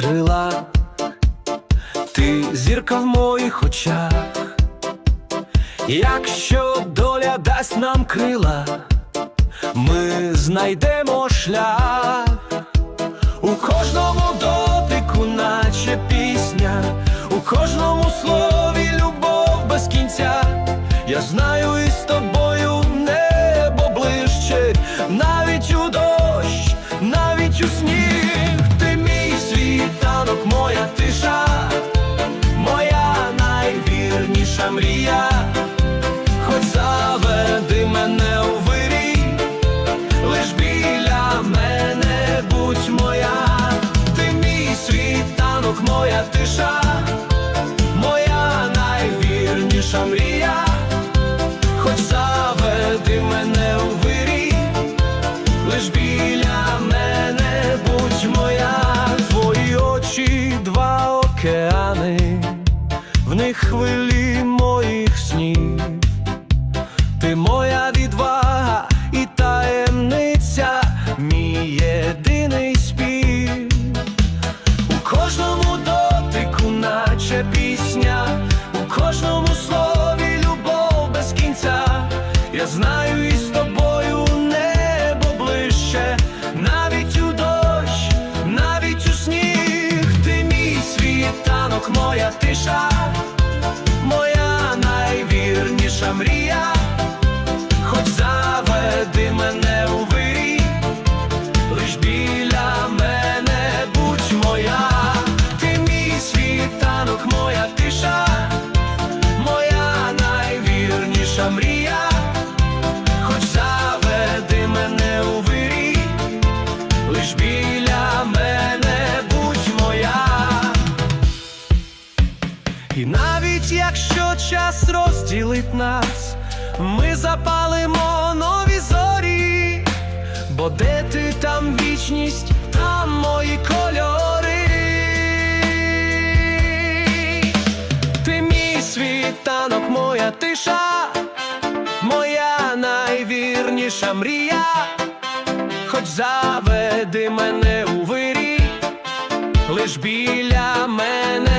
крила, ти зірка в моїх очах, якщо доля дасть нам крила, ми знайдемо шлях. У кожному дотику, наче пісня, у кожному слові любов без кінця. Я знаю, і з тобою небо ближче, навіть у дощ, навіть у сніг, моя тиша, наче пісня, у кожному слові любов без кінця. Я знаю, і з тобою небо ближче, навіть у дощ, навіть у сніг, ти мій світанок, моя тиша, моя найвірніша мрія, найвірніша мрія, хоч заведи мене у вирій, лиш біля мене будь моя. І навіть якщо час розділить нас, ми запалимо нові зорі, бо де ти там вічність, там мої кольори. Ти мій світанок, моя тиша, найвірніша мрія, хоч заведи мене у вирій, лиш біля мене